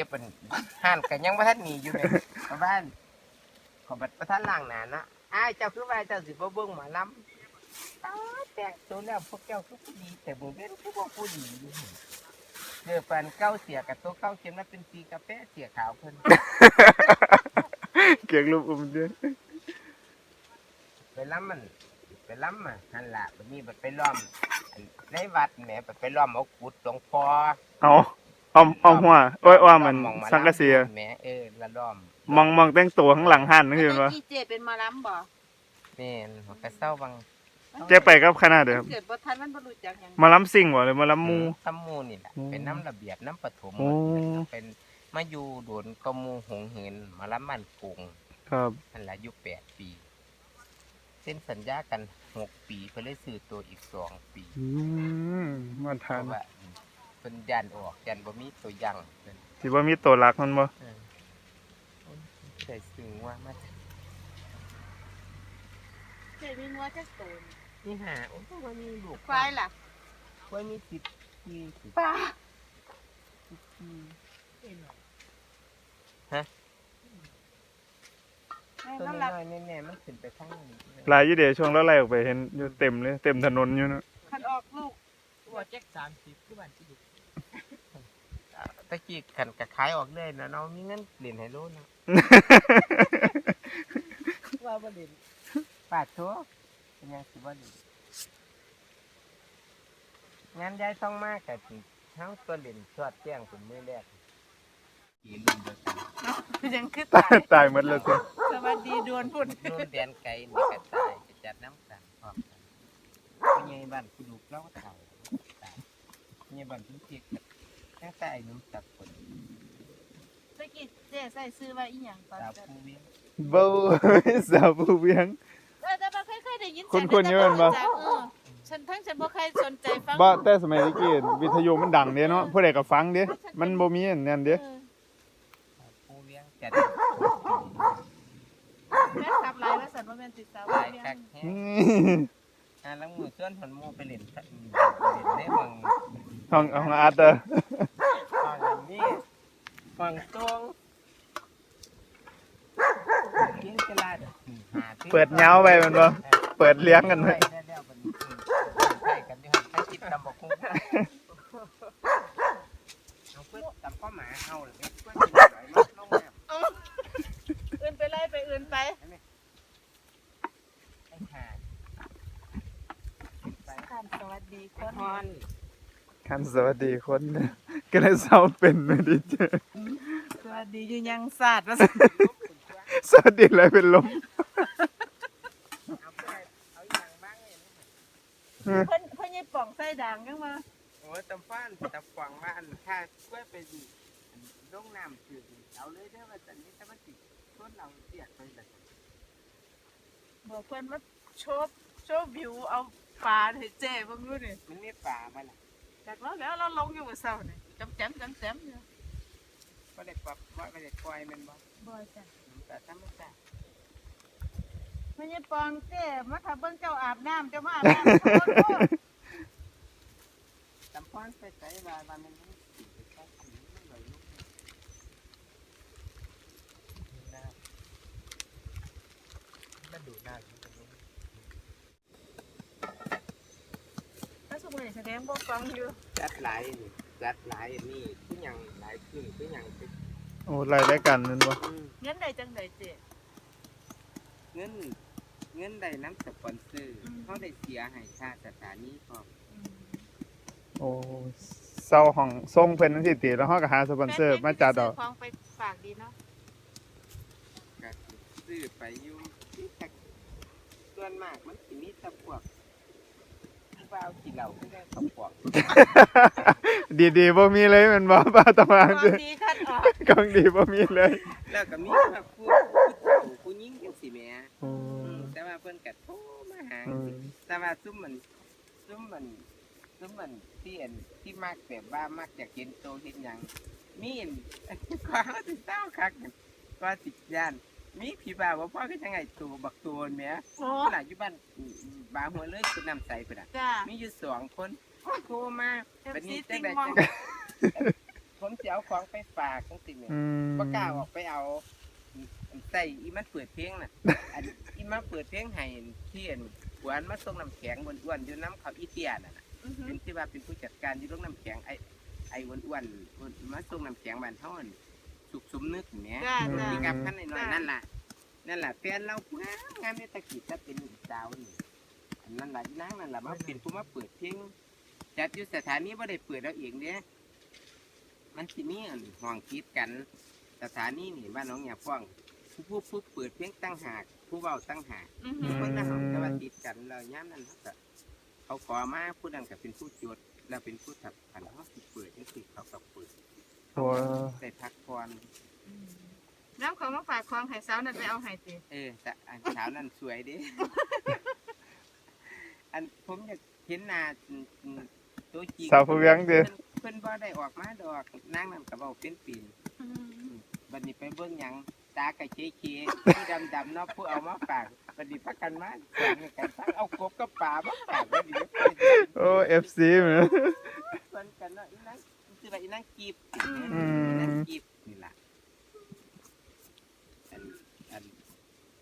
ก็บมันห่านกันยังบ่ทันหนีอยู่เลยชาวบ้านขอบัตรประทันล่างหนาเนาะอ้ายเจ้าคือว่าเจ้าสิบ่เบิ่งหมอลำตายแตกตัวแล้วพวกเจ้าคือผู้ดี แต่บ่เว้นคือบ่ผู้ดีอยู่เจอปันเก้าเสียกับตัวเก้าเข็มนั้นเป็นสีกาแฟเสียขาวเพิ่นเกียกรูปอุ้มเด้อไปล้ำมันไปล้ำอะหันละบัดนี้บัดไปล้อมอันในวัดแหมบัดไปล้อมเอากุดหลวงพ่อเอา เอาเอาหัวโอ้ยว่ามันล้อาสังกะสีอะแหมเออละล้อมมองมองแต่งตัวข้างหลังหันนั่นคือว่าอีเจเป็นหมาล้ำบ่แม่นหัวกระเซ้าบางเจ๊ไปกับคณะเด้อครับเกิดบ่ทันมันบ่รู้จักหยังมาล้ำซิ่งบ่หรือมาล้ำมูตำมูนี่แหละอืมเป็นน้ำระเบียบน้ำปฐมโอ้เป็นมาอยู่โดนกบหมูหงเห็นมาล้ำมันกรุงครับนั่นแหละอยู่แปดปี เส้นสัญญากันหกปีเพื่อได้ซื้อตัวอีกสองปีอืมมาเพทานราะว่า เป็นยันออกยันบ่มีตัวยังเพิ่นสิว่ามีตัวหลักมันบ่เออใส่ซึ้งว่ามาเจมีงัวจักโตนนี่หาโอ้ยว่ามีลูกควายล่ะควายมีสิบปีสิบปลาปีแม่ตัวน้ำน้ลักอยๆแน่ๆมันขึ้นไปข้างนี้หลายอยู่เด้ช่วงเราไล่ออกไปเห็นอยู่เต็มเลย เต็มถนนอยู่เนาะคันออกลูกว่าแจ็คสามสิบคือบ้านที่อยู่อ่า ตะกี้ขันกระขายออกเลยนะเนาะมีเงินเหรียญไฮโลนะว่าบ้านเด่นปาดทัวเป็นยังสิบ่ดีงานย้ายต้องมากกับทั้งตัวเหรียญชอดแจ้งเป็นมือแรกกี่รุ่นเดียวกันยังคือตาตายยตายหมดแล้วจ้ะสวัสดีดวนพุ่นรุ่นเดียนไกลนี่กระจายจะจัดน้ำกันพร้อมกันเป็นไงบ้านคุณดูเล่าเต่าตาย เป็นไงบ้านคุณเทียกแค่แต่ไอ้นุ่มจับคนตะกี้เจ๊ใส่ซื้อว่าอีหยังตอนสาวนั้นผู้เวียงเบ้าสาวผู้เวียง เออแต่บ่เคยเคยได้ยินคุ้นๆอยู่แม่นบ่ จักเออฉันทั้งฉันบ่เคยสนใจฟังบ่แต่สมัยตะกี้วิทยุมันดังเด้เนาะผู้ใดก็ฟังเด้มันบ่มีอันนั้นเด้ เออสาวผู้เวียงจัดแม่ขับหลายว่าสันบ่แม่นติดสาวหลายเมียคักงแฮงอืมอ่าแล้วมือส่วนผลมูไปเล่นไปเล่นได้เมือง ห้องห้องอาร์ตเด้อฝั่งนี้ฝั่งตรงเลี้ยงกระลาดหาที่เปิดเหงาไปมันบ่เปิดเลี้ยงกันไปไว้แล้วมันใช่กันอยู่ให้คิดตำบักคุ้งเอาเพื่อตำข้าวหมาเอาเลยเพื่อกินไหลมาลงน้ำอื่นไปไล่ไปอื่นไปไอ้ห่าไปท่านสวัสดีคกดนฮอน คันสวัสดีคนเด้อก็เลยเศร้าเป็นไม่ได้เจอสวัสดีอยู่ยังศาสตร์ว่าซั่นสวัสดีเลยเป็นลมเอาไปเอาอย่างบ้างเลยเพิ่นเพิ่นยายป่องใส่ด่างจังมาโอ้ตำฟ้านตำฝังว่าอันถ้าช่วยไปดีลงน้ำจืดเอาเลยเด้อว่าจันนี้ถ้ามันติดต้นเราเสียไปแบบบอกเพิ่นว่าโชว์โชว์วิวเอาปลาให้เจ้เบิ่งดูนี่มันไม่ป่ามันล่ะ จากแล้วแล้วเราลงอยู่มื้อเช้านี่จำแจมจำแจมอยู่ก็ได้ปรับว่าไม่ได้ปล่อยมันบ่บ่จ้ะแต่ธรรมชาติเพิ่นยายป่องเจ้มาถ้าเบิ่งเจ้าอาบน้ำเจ้ามาอาบน้ำโทษโทษตำฟ้านไปใส่ว่าว่ามันไม่ติดไปใช้อันนี้มันเลยลูกน้ำมันดูน้ำ ถ้า สมมุติแสดงบ่ฟังอยู่จัดหลายนี่จัดหลายอันนี่คือหยังหลายขึ้นคือหยังเป็นโอ้รายได้กันนั่นบ่อืมเงินได้จังไดเจ้เงินเงินได้น้ำสปอนเซอร์อืมเขาได้เสียให้ค่าสถานีพร้อมโอ้เศร้าห้องส่งเพิ่นจังซี่ติแล้วเฮาก็หาสปอนเซอร์มาจัดเอาซื้ของไปฝากดีเนาะก็ซื้อไปอยู่ที่แท็กส่วนมากมันสิมีแต่พวก ที่ว่าเอากินเหล้าที่ได้เขาพวกดีๆบ่มีเลยแมันบ่ป้าตะวางของเด้อดีคัดออกกองดีบ่มีเลยแล้วก็มีแบบผู้ผู้เฒ่าผู้หญิงจังซี่แหมโอ้อืมแต่ว่าเพิ่นก็โทรมาหาอืมแต่ว่าซุมมันซุมมันซุมมันที่อันที่มักแบบว่ามักจะเห็นโตเห็นหยังมีอันกว่าสิเศร้าคักนั่นกว่าสิย่าน มีผีบ่าวบ่พ่อคือจังไงตัวบักตัวแหม่โอ้ขนาดอยู่บ้านบางหัวเลยคือน้ำใสพุ่นน่ะจ้า มีอยู่สองคนโทรมาเอฟบัดซีนี้จัติงงได๋มองจังผมจะเอาของไปฝากจังซี่แหมอืมบ่กล้าออกไปเอาอันใส่อีมันเปิดเพลงน่ะ อันอีมันเปิดเพลงให้ที่อันหวานมาส่งน้ำแข็งอ้วนๆอยู่น้ำเขาอีเตียน่ะนะอือฮึเป็นที่ว่าเป็นผู้จัดการอยู่โรงน้ำแข็งไอ้ไอ้อ้วนๆอ้วนมาส่งน้ำแข็งบ้านเฮาอั่น สุขสมนึกแหมจ้าจ้า มีกับขั้นน้อยๆนั่นล่ะ นั่นล่ะแฟนเรางามงามในตะกี้ถ้าเป็นสาวนี่อันนั่นล่ะอีนางนั่นล่ะมาเป็นผู้มาเปิดเพลงจัดอยู่สถานีบ่ได้เปิดเอาเองเด้มันสิมีอันห้องคิดกัน สถานีนี่บ้านน้องยาฟ้องผู้ผู้ผู้เปิดเพลงตั้งหาก ผู้เว้าตั้งหาก อือมีฮึคนละห้องแต่ว่าติดกันแล้วย่ามนั้นเขาก็เขาขอมาผู้นั้นก็เป็นผู้จดแล้วเป็นผู้ถับขันเขาสิเปิดจังซี่เขาก็เปิด โอ้ได้พักผ่อนน้ำของมาฝากของให้สาวนั่นไปเอาให้ติเออแต่อันเช้านั้นสวยเดิ อันผมอยากเห็นหน้าอืมอืมตัวจริงสาวผู้เวียงเด้อเพิ่นเพิ่นบ่ได้ออกมาดอกนางนั่นก็เว้าเป็นปีนอืมบัดนี้ไปเบิ่งหยังตากะเจ๊เจ๊ผู้ดำดำๆเนาะผู้เอามาฝากบัดนี้พักกันมาแข่งกันฟังเอากบกับปลามาฝากบัดนี้ โอ้ FC เหมือนเพิ่นกันเนาะอีนั่งคือว่าอีนั่งกีบอืม อีนั่งกีบนี่ล่ะอันอัน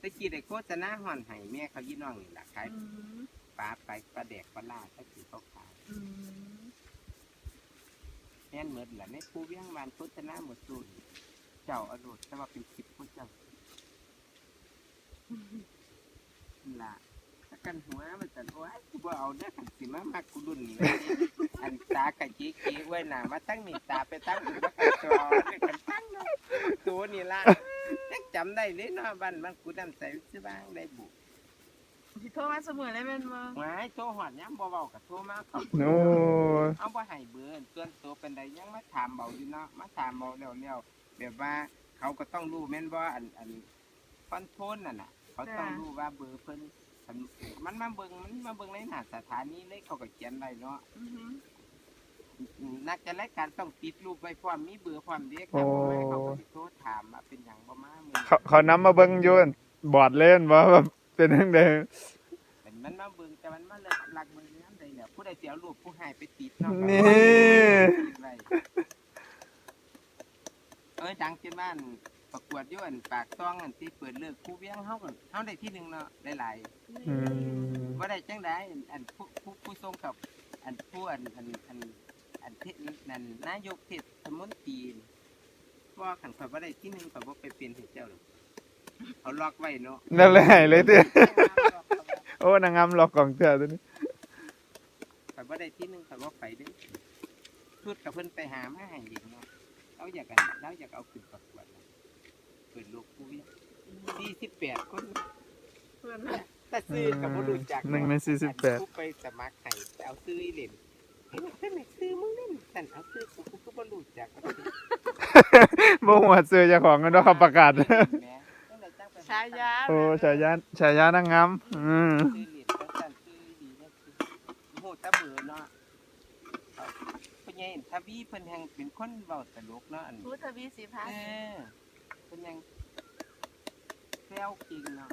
ตะกี้ได้โฆษณาห่อนให้แม่เขายี่น้องนี่ล่ะขายอืมปลาไปปลาแดกปลาล่าตะกี้เขาขายอืมแม่นเหมือนล่ะในผู้เวียงบ้านโฆษณาหมดสูนเจ้าอโดดแต่ว่าเป็นสิบผู้เจ้านั่นล่ะถ้า กันหัวมันจะโอ้ยกูบ่เอาเด้อคันสิมามักกูรุ่นนี้เลยอันตากะเจ๊เจ๊ไว้หน้ามาตั้งนี่ตาไปตั้งอยู่บักกะจอนี่กันตั้งเนาะตัวนี่ล่ะยังจำได้เลยเนาะบ้านบ้านกูนำใส่ซื้อบ้างได้บุสิโทรมาเสมอเลยแม่นบ่หวายโทรหอดย้ำบ่เว้ากับโทรมาเขาโอ้เอาบ่ให้เบอร์ส่วนตัวเป็นใดยังมาถามเบาอยู่เนาะมาถามเบาแล้วๆแบบว่าเขาก็ต้องรู้แม่นบ่อันอันคอนโทรลน่ะน่ะเขาต้องรู้ว่าเบอร์เพิ่น อันมันมาเบิ่งมันมาเบิ่งในหน้าสถานีเลยเขาก็เขียนไว้เนาะอือฮึนักจะรายการต้องติดรูปไว้พร้อมมีเบอร์พร้อมเด้ครับบ่มาเขาก็สิโทรถามว่าเป็นหยังบ่มามื้อเขาเขานำมาเบิ่งอยู่อั่นบอร์ดเล่นว่าแบบเป็นจังได๋เป็นมันมาเบิ่งแต่มันมาเลิกลักเบิ่งยามใดแล้วผู้ใดสิเอารูปผู้ให้ไปติดเนาะนี่ ติดไว้เอ้ยดังจนบ้าน ประกวดอยู่อันปากซองอันที่เปิดเลิกคู่เวียงเฮาก็เฮาได้ที่หนึ่งเนาะหลายๆอืมว่าได้จังได้อันอันผู้ผู้ผู้ทรงกับอันผู้อันอันอันอันเทศนั่นนายกเทศมนตรีว่าขันข่อยว่าได้ที่หนึ่งข่อยว่าไปเป็นให้เจ้าหรอกเขาล็อกไว้เนาะ นั่นแหละให้เลยเด้อโอ้นางงามหลอกกล่องเทื่อตัวนี้ ข่อยว่าได้ที่หนึ่งข่อยว่าไปเด้อชุดกับเพิ่นไปหามาให้เองเนาะเราอยากกันเราอยากเอาขึ้นประกวดนะ เปิดโลกผู้วิสี่สิบแปดคนเพื่อนแต่ซื้อกับบ่รู้จักหนึ่งในอั48ผู้ไปสมัครให้แต่เอาซื้ออีเหรียญเฮ้ยเพิ่นไม่ซื้อมึงเล่นแต่เอาซื้อกูกูก็บ่รู้จักว่าสิบ่หัวซื้อเจ้าของกันเนาะเขาประกาศแหม่ตั้งแต่จังไปหฉายาโอ้ฉายาฉายานางงามอืมซื้อเหรียญแล้วสั่นซื้อดีเนี่ยคือโหตะเบือเนาะเอาเพิ่นยังทวีเพิ่นแห่งเป็นคนเว้าตลกเนาะอัน พุทธวีสีพัเอฒน์อ เป็นยังแซวเก่งเนาะ